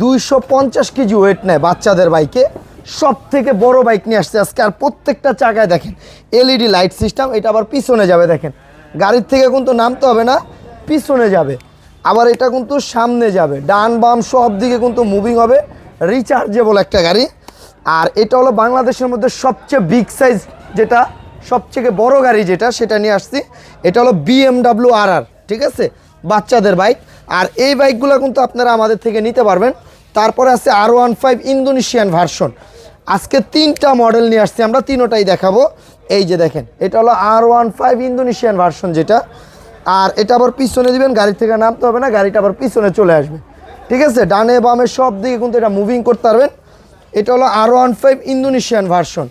দুইশো পঞ্চাশ KG wait নেয় বাচ্চাদের বাইকে সব থেকে বড় বাইক নিয়ে আসছে আজকে। আর প্রত্যেকটা চাকায় দেখেন এলইডি লাইট সিস্টেম এটা আবার পিছনে যাবে দেখেন। গাড়ির থেকে কিন্তু নামতে হবে না, পিছনে যাবে। আবার এটা কিন্তু সামনে যাবে। ডান বাম সব দিকে কিন্তু মুভিং হবে রিচার্জেবল একটা গাড়ি। আর এটা হলো বাংলাদেশের মধ্যে সবচেয়ে বিগ সাইজ যেটা, সবথেকে বড় গাড়ি যেটা, সেটা নিয়ে আসছি। এটা হলো বিএমডাব্লিউ আর ঠিক আছে? বাচ্চাদের বাইক আর এই বাইকগুলো কিন্তু আপনারা আমাদের থেকে নিতে পারবেন। তারপরে আছে R one five Indonesian version আজকে তিনটা মডেল নিয়ে আসছি, আমরা তিনোটাই দেখাবো। এই যে দেখেন, এটা হলো R one five Indonesian version যেটা। আর এটা আবার পিছনে দিবেন, গাড়ি থেকে নামতে হবে না, গাড়িটা আবার পিছনে চলে আসবে। ঠিক আছে? ডানে বামে সব দিকে কিন্তু এটা মুভিং করতে পারবেন। এটা হলো R one five Indonesian version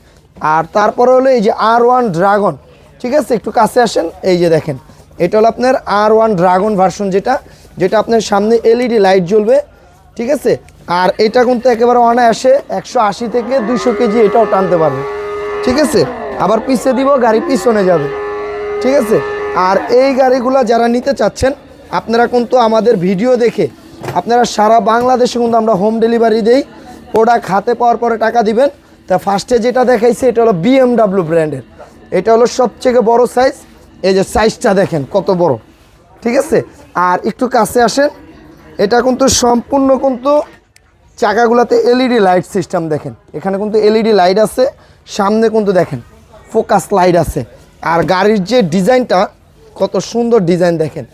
আর তারপরে হলো এই যে আর ওয়ান ড্রাগন ঠিক আছে? একটু কাছে আসেন, এই যে দেখেন। এটা হলো আপনার আর ওয়ান ড্রাগন ভার্সন যেটা যেটা আপনার সামনে এলইডি লাইট জ্বলবে। ঠিক আছে? আর এটা কিন্তু একেবারে অনায়াসে একশো আশি থেকে দুইশো কেজি এটাও টানতে পারবে। ঠিক আছে? আবার পিছিয়ে দিব, গাড়ি পিছনে যাবে। ঠিক আছে? আর এই গাড়িগুলো যারা নিতে চাচ্ছেন, আপনারা কিন্তু আমাদের ভিডিও দেখে আপনারা সারা বাংলাদেশে কিন্তু আমরা হোম ডেলিভারি দেই প্রোডাক্ট হাতে পাওয়ার পরে টাকা দিবেন। তা ফার্স্টে যেটা দেখাইছে, এটা হলো বিএমডাব্লিউ ব্র্যান্ডের এটা হলো সবথেকে বড় সাইজ এই যে সাইজটা দেখেন, কত বড়। ঠিক আছে? আর একটু কাছে আসেন। এটা কিন্তু সম্পূর্ণ কিন্তু চাকাগুলোতে এলইডি লাইট সিস্টেম দেখেন। এখানে কিন্তু এলইডি লাইট আছে, সামনে কিন্তু দেখেন ফোকাস লাইট আছে। আর গাড়ির যে ডিজাইনটা, কত সুন্দর ডিজাইন দেখেন।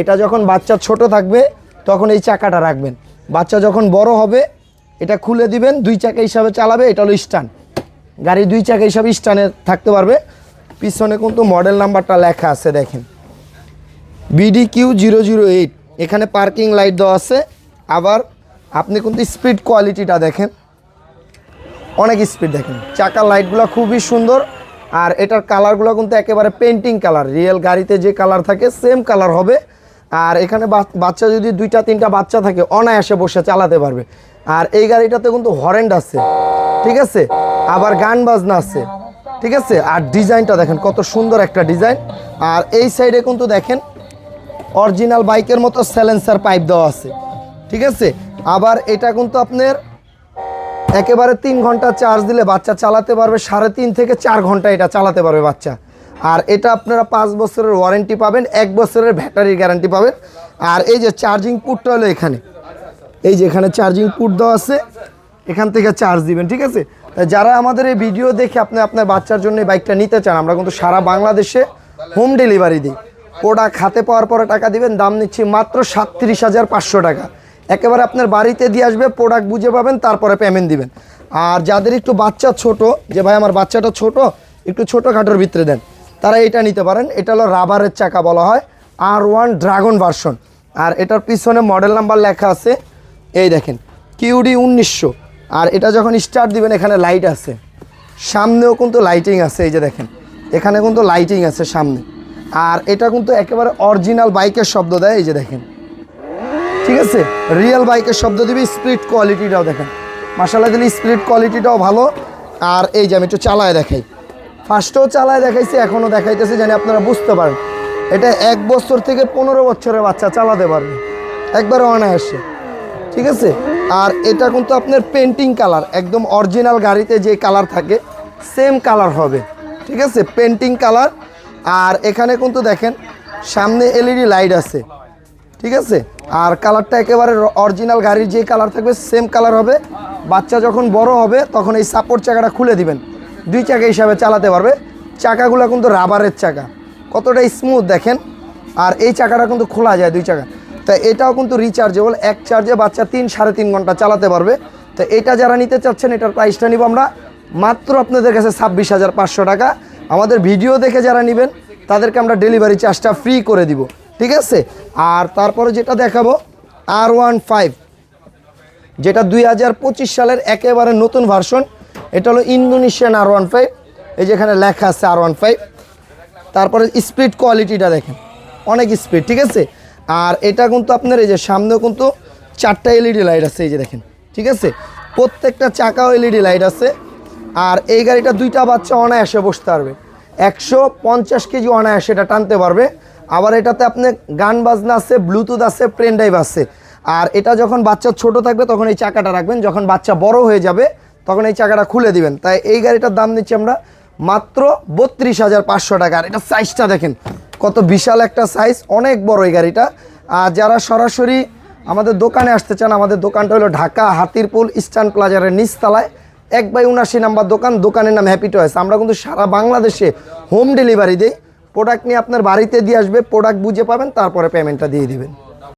এটা যখন বাচ্চা ছোট থাকবে, তখন এই চাকাটা রাখবেন। বাচ্চা যখন বড় হবে, এটা খুলে দিবেন, দুই চাকা হিসাবে চালাবে, এটা হলো স্টান। গাড়ি দুই চাকা হিসাবে স্টানে থাকতে পারবে। পিছনে কিন্তু মডেল নাম্বারটা লেখা আছে দেখেন। BD Q zero zero eight এখানে পার্কিং লাইট দেওয়া আছে। আবার আপনি কিন্তু স্পিড কোয়ালিটিটা দেখেন। অনেক স্পিড দেখেন। চাকার লাইটগুলো খুবই সুন্দর। আর এটার কালারগুলো কিন্তু একেবারে পেন্টিং কালার। রিয়েল গাড়িতে যে কালার থাকে সেম কালার হবে। আর এখানে বাচ- বাচ্চা যদি দুইটা, তিনটা বাচ্চা থাকে, অনায়াসে বসে চালাতে পারবে। আর এই গাড়িটাতে কিন্তু হরেন্ড আছে। ঠিক আছে? আবার গান বাজনা আছে। ঠিক আছে? আর ডিজাইনটা দেখেন, কত সুন্দর একটা ডিজাইন আর এই সাইডে কিন্তু দেখেন অরিজিনাল বাইকের মতো স্যালেন্সার পাইপ দেওয়া আছে। ঠিক আছে? আবার এটা কিন্তু আপনার একেবারে তিন ঘণ্টা চার্জ দিলে বাচ্চা চালাতে পারবে, সাড়ে তিন থেকে চার ঘণ্টা এটা চালাতে পারবে বাচ্চা। আর এটা আপনারা পাঁচ বছরের ওয়ারেন্টি পাবেন, এক বছরের ব্যাটারির গ্যারান্টি পাবেন। আর এই যে চার্জিং পুটটা হলো এখানে। এই যে এখানে চার্জিং পুট দেওয়া আছে, এখান থেকে চার্জ দিবেন, ঠিক আছে? যারা আমাদের এই ভিডিও দেখে আপনি আপনার বাচ্চার জন্য বাইকটা নিতে চান, আমরা কিন্তু সারা বাংলাদেশে হোম ডেলিভারি দিই। প্রোডাক্ট হাতে পাওয়ার পরে টাকা দিবেন, দাম নিচ্ছি মাত্র সাতত্রিশ হাজার পাঁচশো টাকা। একেবারে আপনার বাড়িতে দিয়ে আসবে প্রোডাক্ট বুঝে পাবেন, তারপরে পেমেন্ট দিবেন। আর যাদের একটু বাচ্চা ছোট, যে ভাই আমার বাচ্চাটা ছোট, একটু ছোটোখাটোর ভিতরে দেন। তারা এটা নিতে পারেন, এটা হলো রাবারের চাকা বলা হয় আর ওয়ান ড্রাগন ভার্সন আর এটার পিছনে মডেল নাম্বার লেখা আছে, এই দেখেন কিউডি উনিশশো। আর এটা যখন স্টার্ট দিবেন, এখানে লাইট আছে। সামনেও কিন্তু লাইটিং আছে, এই যে দেখেন, এখানে কিন্তু লাইটিং আছে সামনে। আর এটা কিন্তু একেবারে অরিজিনাল বাইকের শব্দ দেয়, এই যে দেখেন। ঠিক আছে? রিয়েল বাইকের শব্দ দিবি স্পিড কোয়ালিটিটাও দেখেন। মাসালা দিলে স্পিড কোয়ালিটিটাও ভালো। আর এই যে আমি একটু চালায় দেখাই। ফার্স্টেও চালায় দেখাইছি, এখনও দেখাইতেছি, জানি আপনারা বুঝতে পারেন। এটা এক বছর থেকে পনেরো বছরের বাচ্চা, চালাতে পারবে। একবারে অনায়াসে। ঠিক আছে? আর এটা কিন্তু আপনার পেন্টিং কালার একদম অরিজিনাল গাড়িতে যে কালার থাকে সেম কালার হবে। ঠিক আছে? পেন্টিং কালার আর এখানে কিন্তু দেখেন, সামনে এলইডি লাইট আছে, ঠিক আছে? আর কালারটা একেবারে অরিজিনাল গাড়ির যে কালার থাকবে সেম কালার হবে। বাচ্চা যখন বড় হবে, তখন এই সাপোর্ট চাকাটা খুলে দিবেন। দুই চাকা হিসাবে চালাতে পারবে। চাকাগুলো কিন্তু রাবারের চাকা। কতটা স্মুথ দেখেন? আর এই চাকাটা কিন্তু খোলা যায় দুই চাকা তা এটাও কিন্তু রিচার্জেবল এক চার্জে বাচ্চা তিন, সাড়ে তিন ঘণ্টা চালাতে পারবে। তো এটা যারা নিতে চাচ্ছেন, এটার প্রাইসটা নিব আমরা মাত্র আপনাদের কাছে ছাব্বিশ হাজার পাঁচশো টাকা। আমাদের ভিডিও দেখে যারা নেবেন, তাদেরকে আমরা ডেলিভারি চার্জটা ফ্রি করে দিব। ঠিক আছে? আর তারপরে যেটা দেখাবো আর ওয়ান ফাইভ যেটা দুই হাজার পঁচিশ সালের একেবারে নতুন ভার্সন এটা হলো ইন্দোনেশিয়ান আর ওয়ান ফাইভ এই যে এখানে লেখা আছে আর ওয়ান ফাইভ তারপরে স্পিড কোয়ালিটিটা দেখেন, অনেক স্পিড ঠিক আছে? আর এটা কিন্তু আপনার এই যে সামনেও কিন্তু চারটা এলইডি লাইট আছে, এই যে দেখেন, ঠিক আছে? প্রত্যেকটা চাকাও এলইডি লাইট আছে। আর এই গাড়িটা দুইটা বাচ্চা অনায়াসে বসতে পারবে। একশো পঞ্চাশ কেজি অনায়াসে এটা টানতে পারবে। আবার এটাতে আপনি গান বাজনা আছে, ব্লুটুথ আছে, পেন ড্রাইভ আছে। আর এটা যখন বাচ্চা ছোট থাকবে, তখন এই চাকাটা রাখবেন। যখন বাচ্চা বড় হয়ে যাবে, তখন এই চাকাটা খুলে দিবেন। তাই এই গাড়িটার দাম দিচ্ছি আমরা মাত্র বত্রিশ হাজার পাঁচশো টাকা। এটা সাইজটা দেখেন, কত বিশাল একটা সাইজ অনেক বড় এই গাড়িটা। আর যারা সরাসরি আমাদের দোকানে আসতে চান, আমাদের দোকানটা হলো ঢাকা হাতিরপুল ইস্টার্ন প্লাজারের নিচতলায়। এক বাই উনাশি নাম্বার দোকান, দোকানের নাম হ্যাপি টয়েস আমরা কিন্তু সারা বাংলাদেশে হোম ডেলিভারি দিই। প্রোডাক্ট নিয়ে আপনার বাড়িতে দিয়ে আসবে প্রোডাক্ট বুঝে পাবেন, তারপরে পেমেন্টটা দিয়ে দিবেন।